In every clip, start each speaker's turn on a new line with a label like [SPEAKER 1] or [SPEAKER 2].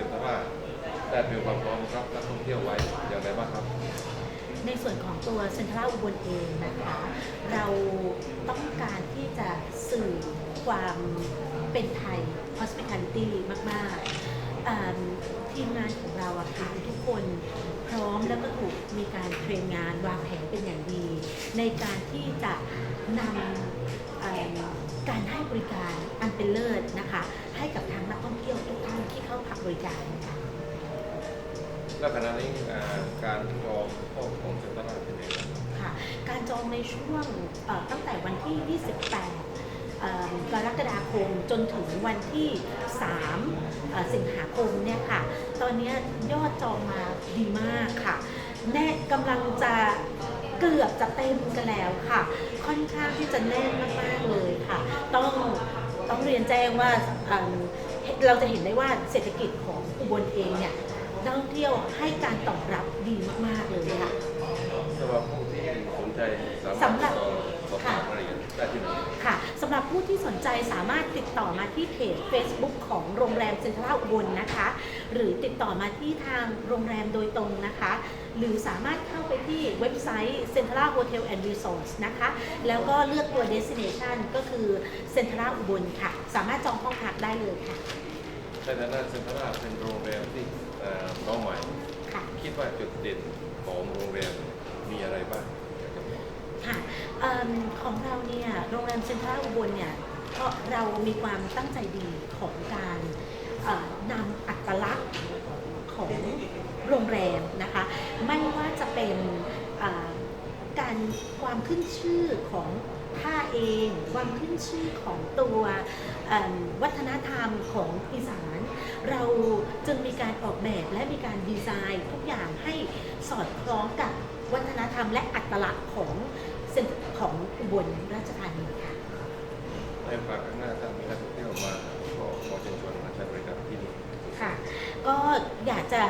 [SPEAKER 1] ซ็นทรัลได้เตรียมความพร้อมรับนักท่องเที่ยวไว้อย่างไรบ้างครับ
[SPEAKER 2] ในส่วนของตัวเซ็นทรัลอุบลเองนะคะ เราต้องการที่จะสื่อความเป็นไทย hospitality มาก ๆ ทีมงานของเราอะค่ะทุกคนพร้อมแล้วก็ถูกมีการเทรนงานวางแผนเป็นอย่างดี ในการที่จะนำการให้บริการอันเป็นเลิศนะคะ ให้กับทางนักท่องเที่ยวทุก บริการค่ะ
[SPEAKER 1] แล้วขณะนี้อ่าการจองห้องของเซ็นทรัลเป็นยังไงบ้าง
[SPEAKER 2] ค่ะ การจองในช่วงเอ่อตั้งแต่วันที่ 28เอ่อกรกฎาคมจนถึงวันที่3เอ่อสิงหาคมเนี่ยค่ะ ตอนนี้ยอดจองมาดีมากค่ะ แน่กำลังจะเกือบจะเต็มกันแล้วค่ะ ค่อนข้างที่จะแน่นมากๆเลยค่ะ ต้องต้องเรียนแจ้งว่าเอิ่ม เราจะเห็นได้ว่าเศรษฐกิจของอุบลเองเนี่ยนักท่องเที่ยวให้การตอบรับดีมาก ๆ เลยค่ะ
[SPEAKER 1] สำหรับผู้ที่สนใจสามารถ
[SPEAKER 2] สำหรับ ผู้ที่สนใจสามารถติดต่อมาที่เพจ Facebook ของโรงแรมเซ็นทรัลอุบลนะคะ หรือติดต่อมาที่ทางโรงแรมโดยตรงนะคะ หรือสามารถเข้าไปที่เว็บไซต์ Central Hotel and Resorts นะคะ แล้วก็เลือกตัว destination ก็คือ Central อุบลค่ะ สามารถจองห้องพักได้เลยค่ะ
[SPEAKER 1] ในฐานะเซ็นทรัลเป็นโรงแรมที่เอ่อน้องใหม่
[SPEAKER 2] ค่ะ
[SPEAKER 1] คิดว่าจุดเด่นของโรงแรมมีอะไรบ้าง
[SPEAKER 2] ค่ะเอิ่มของเราเนี่ยโรง แรมเซ็นทรัลอุบลเนี่ยเพราะเรามีความตั้งใจดีของการนำอัตลักษณ์ของโรงแรมนะคะไม่ว่าจะเป็นการความขึ้นชื่อของท่าเอง ความขึ้นชื่อของตัววัฒนธรรมของอีสาน เราจึงมีการออกแบบและมีการดีไซน์ทุกอย่างให้สอดคล้องกับวัฒนธรรมและอัตลักษณ์ของเซ็นของอุบลราชธานี
[SPEAKER 1] ในโอกาสข้างหน้าถ้ามีนักท่องเที่ยวมาก็ขอเชิญชวนมาใช้บริการที่นี่
[SPEAKER 2] ค่ะก็อยากจะ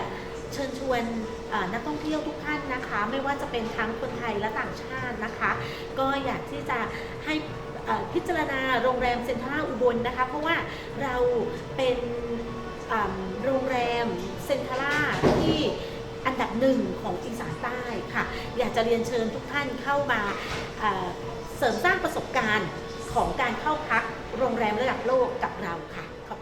[SPEAKER 2] เชิญชวนเอ่อนักท่องเที่ยวทุกท่านนะคะ ไม่ว่าจะเป็นทั้งคนไทยและต่างชาตินะคะ ก็อยากที่จะให้เอ่อพิจารณาโรงแรมเซ็นทรัลอุบลนะคะ เพราะว่าเราเป็นอ่ำโรงแรมเซ็นทรัลที่อันดับหนึ่งของอีสานใต้ค่ะ อยากจะเรียนเชิญทุกท่านเข้ามาเอ่อเสริมสร้างประสบการณ์ ของการเข้าพักโรงแรมระดับโลกกับเราค่ะขอบ